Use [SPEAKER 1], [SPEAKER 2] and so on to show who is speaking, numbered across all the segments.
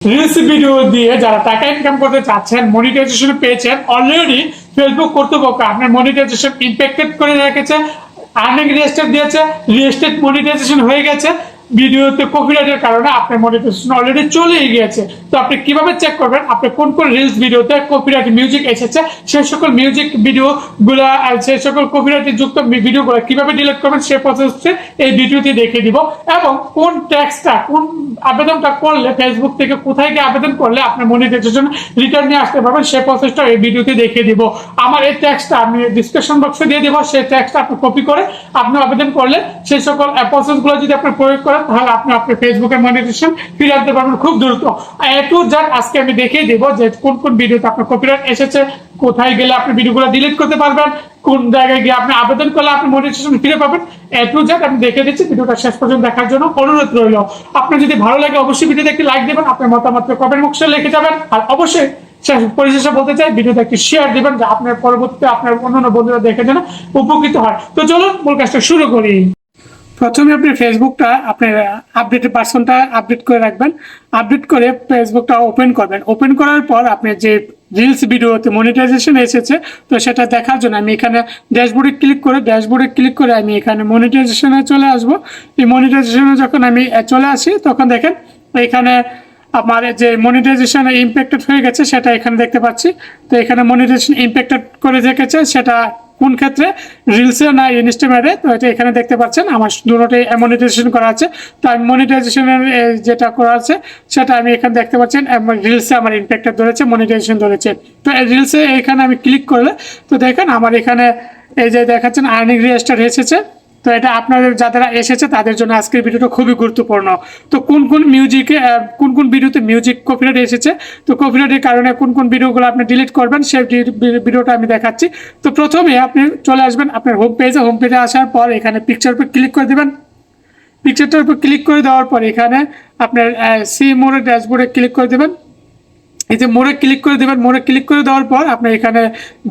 [SPEAKER 1] Reels video দিয়ে যারা টাকা ইনকাম করতে চাচ্ছেন মনিটাইজেশন পেয়েছেন অলরেডি ফেসবুক কর্তৃপক্ষ আপনার মনিটাইজেশন ইম্প্যাক্টেড করে রেখেছে আর্নিং রেজিস্টার দিয়েছে রিয়েস্টেড মনিটাইজেশন হয়ে গেছে ভিডিওতে কপিরাইটের কারণে আপনার মনিটাইজেশন অলরেডি চলেই গিয়েছে। তো আপনি কীভাবে চেক করবেন? আপনি কোন কোন রিলস ভিডিওতে কপিরাইট মিউজিক এসেছে? সেই সকল মিউজিক ভিডিও গুলা আর সেই সকল কপিরাইট যুক্ত ভিডিওগুলো কীভাবে ডিলিট করবেন সে প্রসেসে এই ভিডিওতে দেখিয়ে দিব। এবং কোন ট্যাক্সটা কোন আবেদনটা করলে ফেসবুক থেকে কোথায় গিয়ে আবেদন করলে আপনার মনিটাইজেশন রিটার্ন নিয়ে আসতে পারবেন, সেই প্রসেসটা এই ভিডিওতে দেখিয়ে দিব। আমার এই ট্যাক্সটা আমি ডিসক্রিপশন বক্সে দিয়ে দিব, সেই ট্যাক্সটা আপনি কপি করে আপনি আবেদন করলে সেই সকল প্রসেসগুলো যদি আপনি প্রয়োগ করেন তাহলে আপনি আপনার আনতে পারবেন খুব দ্রুত। আজকে আমি দেখিয়ে দিব যে কোন কোন ভিডিওতে আপনার কপিরাইট এসেছে, কোথায় গেলে আপনি ভিডিওগুলো ডিলিট করতে পারবেন, কোন জায়গায় গিয়ে আপনি আবেদন করলে আপনি মনিটাইজেশন ফিরে পাবেন আমি দেখে দিচ্ছি, ভিডিওটা শেষ পর্যন্ত দেখার জন্য অনুরোধ রইল। আপনার যদি ভালো লাগে অবশ্যই ভিডিওতে একটি লাইক দেবেন, আপনার মতামত কমেন্ট বক্সে লিখে যাবেন, আর অবশ্যই শেষ পরিশেষে বলতে চাই, ভিডিওতে একটি শেয়ার দিবেন, যা আপনার পরবর্তীতে আপনার অন্যান্য বন্ধুরা দেখে যেন উপকৃত হয়। তো চলুন মূল কাজটা শুরু করি। প্রথমে আপনি ফেসবুকটা আপনার আপডেটেড পার্সনটা আপডেট করে রাখবেন। আপডেট করে ফেসবুকটা ওপেন করবেন। ওপেন করার পর আপনি যে রিলস ভিডিওতে মনিটাইজেশন এসেছে, তো সেটা দেখার জন্য আমি এখানে ড্যাশবোর্ডে ক্লিক করে ড্যাশবোর্ডে ক্লিক করে আমি এখানে মনিটাইজেশনে চলে আসব। এই মনিটাইজেশনে যখন আমি চলে আসি, তখন দেখেন এখানে আমার যে মনিটাইজেশন ইম্প্যাক্টেড হয়ে গেছে, সেটা এখানে দেখতে পাচ্ছি। তো এখানে মনিটাইজেশন ইম্প্যাক্টেড করে রেখেছে, সেটা কোন ক্ষেত্রে? রিলসে না ইনস্টাগ্রামে তো এটা এখানে দেখতে পাচ্ছেন। আমার দুটোটাই মনিটাইজেশন করা আছে। তো আমি মনিটাইজেশনের যেটা করা আছে, সেটা আমি এখানে দেখতে পাচ্ছেন। রিলসে আমার ইম্প্যাক্টটা ধরেছে মনিটাইজেশন ধরেছে। তো এই রিলসে এখানে আমি ক্লিক করলে, তো দেখেন আমার এখানে এই যে দেখাচ্ছেন আর্নিং রেজিস্টার এসেছে। তো এটা আপনাদের যারা এসেছে, তাদের জন্য আজকের ভিডিওটা খুবই গুরুত্বপূর্ণ। তো কোন কোন মিউজিকে কোন কোন ভিডিওতে মিউজিক কপিরাইট এসেছে? তো কপিরাইটের কারণে কোন কোন ভিডিওগুলো আপনি ডিলিট করবেন ভি- ভিডিওটা আমি দেখাচ্ছি। তো প্রথমে আপনি চলে আসবেন আপনার হোম পেজে হোম পেজে আসার পর এখানে পিকচার উপর ক্লিক করে দেবেন। পিকচারটার উপর ক্লিক করে দেওয়ার পর এখানে আপনার সি মোড়ের ড্যাশবোর্ডে ক্লিক করে দেবেন। এই যে মোড়ে ক্লিক করে দেবেন মোড়ে ক্লিক করে দেওয়ার পর আপনি এখানে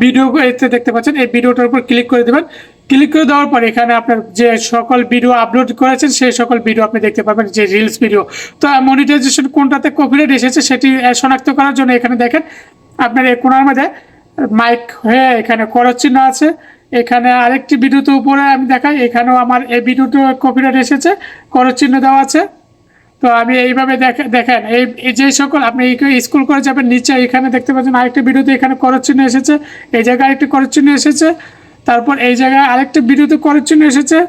[SPEAKER 1] ভিডিও এতে দেখতে পাচ্ছেন, এই ভিডিওটার উপর ক্লিক করে দেবেন। ক্লিক করে দেওয়ার পর এখানে আপনার যে সকল ভিডিও আপলোড করেছেন, সেই সকল ভিডিও আপনি দেখতে পাবেন, যে রিলস ভিডিও তো মনিটাইজেশন কোনটাতে কপিরাইট এসেছে সেটি শনাক্ত করার জন্য এখানে দেখেন, আপনার এই কোনার মধ্যে মাইক হয়ে এখানে করজ চিহ্ন আছে। এখানে আরেকটি ভিডিওতে উপরে আমি দেখাই, এখানেও আমার এই ভিডিওতে কপিরাইট এসেছে করজ চিহ্ন দেওয়া আছে। তো আমি এইভাবে দেখে, দেখেন, এই যে সকল, আপনি স্কুল করে যাবেন, নিচে এখানে দেখতে পাচ্ছেন আরেকটি ভিডিওতে এখানে করজ চিহ্ন এসেছে। এই জায়গায় আরেকটি করজ চিহ্ন এসেছে। তারপর এই জায়গায় আরেকটা ভিডিওতে করজ চিহ্ন এসেছে।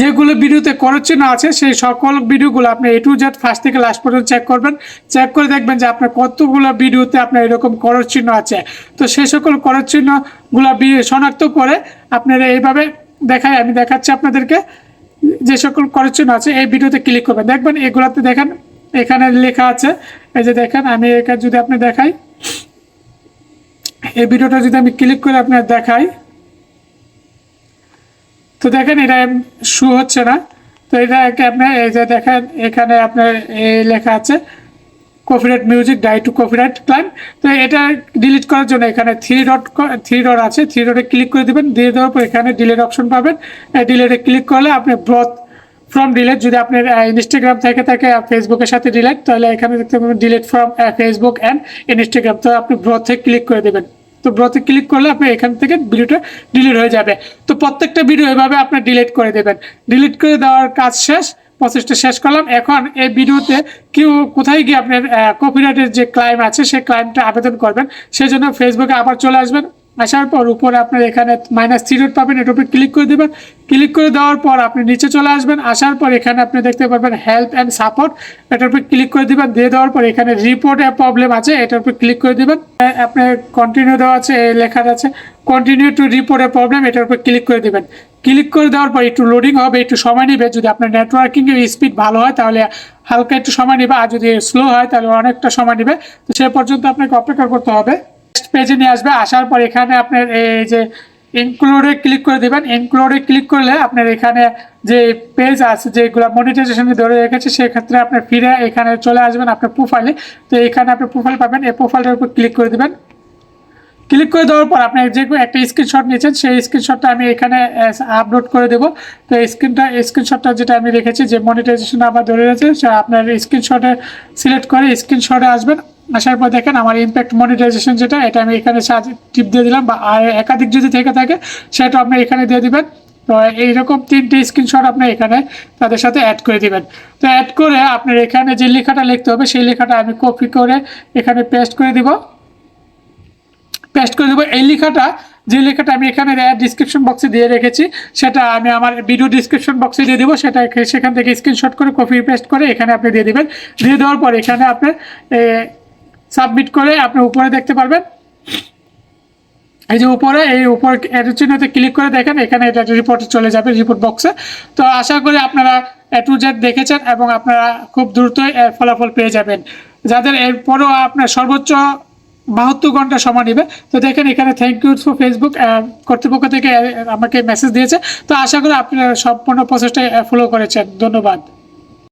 [SPEAKER 1] যেগুলো ভিডিওতে করজ চিহ্ন আছে, সেই সকল ভিডিওগুলো আপনি এ টু জেড ফার্স্ট থেকে লাস্ট পর্যন্ত চেক করবেন। চেক করে দেখবেন যে আপনার কতগুলো ভিডিওতে আপনার এরকম করজ চিহ্ন আছে। তো সেই সকল করজ চিহ্নগুলো শনাক্ত করে আপনারা এইভাবে দেখায়, আমি দেখাচ্ছি আপনাদেরকে। যে সকল করজ চিহ্ন আছে, এই ভিডিওতে ক্লিক করবেন। দেখবেন এগুলাতে দেখেন, এখানে লেখা আছে। এই যে দেখেন, আমি এখানে যদি আপনি দেখাই। এই ভিডিওটা যদি আমি ক্লিক করে আপনার দেখাই, তো দেখেন এটা শু হচ্ছে না। তো এটা আপনার এই যে দেখেন, এখানে আপনার এই লেখা আছে copyright music due to copyright claim তো এটা ডিলিট করার জন্য এখানে থ্রি ডট থ্রি ডট আছে থ্রি ডটে ক্লিক করে দেবেন, দিয়ে দেওয়ার পর এখানে ডিলিট অপশন পাবেন। ডিলেটে ক্লিক করলে আপনি ব্রথ ফ্রম ডিলেট যদি আপনার ইনস্টাগ্রাম থেকে থাকে ফেসবুকের সাথে ডিলেট তাহলে এখানে দেখতে পাবেন delete from Facebook and Instagram তো আপনি ব্রথে ক্লিক করে দেবেন। তো ব্রতে ক্লিক করলে আপনি এখান থেকে ভিডিওটা ডিলিট হয়ে যাবে। তো প্রত্যেকটা ভিডিও এভাবে আপনি ডিলিট করে দেবেন। ডিলিট করে দেওয়ার কাজ শেষ প্রসেসটা শেষ করলাম। এখন এই ভিডিওতে কেউ কোথায় গিয়ে আপনার কপিরাইটের যে ক্লাইম আছে, সেই ক্লাইমটা আবেদন করবেন। সেই জন্য ফেসবুকে আবার চলে আসবেন। আসার পর উপরে আপনার এখানে মাইনাস থ্রি ডট পাবেন, এটার উপর ক্লিক করে দেবেন। ক্লিক করে দেওয়ার পর আপনি নিচে চলে আসবেন, আসার পর এখানে আপনি দেখতে পারবেন হেল্প অ্যান্ড সাপোর্ট এটার উপর ক্লিক করে দিবেন, দিয়ে দেওয়ার পর এখানে রিপোর্টে প্রবলেম আছে, এটার উপর ক্লিক করে দিবেন। আপনার কন্টিনিউ দেওয়া আছে লেখা আছে continue to report a problem এটার উপর ক্লিক করে দিবেন। ক্লিক করে দেওয়ার পর একটু লোডিং হবে, একটু সময় নেবে, যদি আপনার নেটওয়ার্কিং এর স্পিড ভালো হয়, তাহলে হালকা একটু সময় নেবে, আর যদি স্লো হয়, তাহলে অনেকটা সময় নেবে। তো সে পর্যন্ত আপনাকে অপেক্ষা করতে হবে। নেক্সট পেজে নিয়ে আসবে। আসার পর এখানে আপনার এই যে ইনক্লুডে ক্লিক করে দেবেন। ইনক্লুডে ক্লিক করলে আপনার এখানে যে পেজ আছে, যেগুলো মনিটাইজেশনে ধরে রেখেছে, সেক্ষেত্রে আপনার ফিরে এখানে চলে আসবেন আপনার প্রোফাইলে তো এখানে আপনি প্রোফাইল পাবেন। এই প্রোফাইলের উপর ক্লিক করে দেবেন। ক্লিক করে দেওয়ার পর আপনি যে একটা স্ক্রিনশট নিয়েছেন, সেই স্ক্রিনশটটা আমি এখানে আপলোড করে দেবো। তো স্ক্রিনটা স্ক্রিনশটটা যেটা আমি রেখেছি, যে মনিটাইজেশন আবার ধরে রয়েছে, সেটা আপনার স্ক্রিনশটে সিলেক্ট করে স্ক্রিনশটে আসবেন। আসার পর দেখেন আমার ইম্প্যাক্ট মনিটাইজেশন যেটা, এটা আমি এখানে টিপ দিয়ে দিলাম বা একাধিক যদি থেকে থাকে সেটা আপনি এখানে দিয়ে দিবেন। তো এইরকম তিনটে স্ক্রিনশট আপনি এখানে তাদের সাথে অ্যাড করে দিবেন। তো অ্যাড করে আপনার এখানে যে লেখাটা লিখতে হবে, সেই লেখাটা আমি কপি করে এখানে পেস্ট করে দিব। পেস্ট করে দেবো এই লেখাটা, যে লেখাটা আমি এখানে ডিসক্রিপশন বক্সে দিয়ে রেখেছি, সেটা আমি আমার ভিডিও ডিসক্রিপশন বক্সে দিয়ে দেবো। সেটা সেখান থেকে স্ক্রিনশট করে কপি পেস্ট করে এখানে আপনি দিয়ে দেবেন। দিয়ে দেওয়ার পর এখানে আপনি সাবমিট করে আপনি উপরে দেখতে পারবেন। এই যে উপরে, এই উপর এর চিহ্নতে ক্লিক করে দেখেন, এখানে এটা রিপোর্টে চলে যাবে রিপোর্ট বক্সে তো আশা করি আপনারা এ টু দেখেছেন এবং আপনারা খুব দ্রুতই ফলাফল পেয়ে যাবেন। যাদের এরপরও আপনার সর্বোচ্চ বাহাত্তর ঘণ্টা সময় নেবে। তো দেখেন এখানে থ্যাংক ইউ ফর ফেসবুক কর্তৃপক্ষ থেকে আমাকে মেসেজ দিয়েছে। তো আশা করি আপনারা সম্পূর্ণ প্রসেসটা ফলো করেছেন। ধন্যবাদ।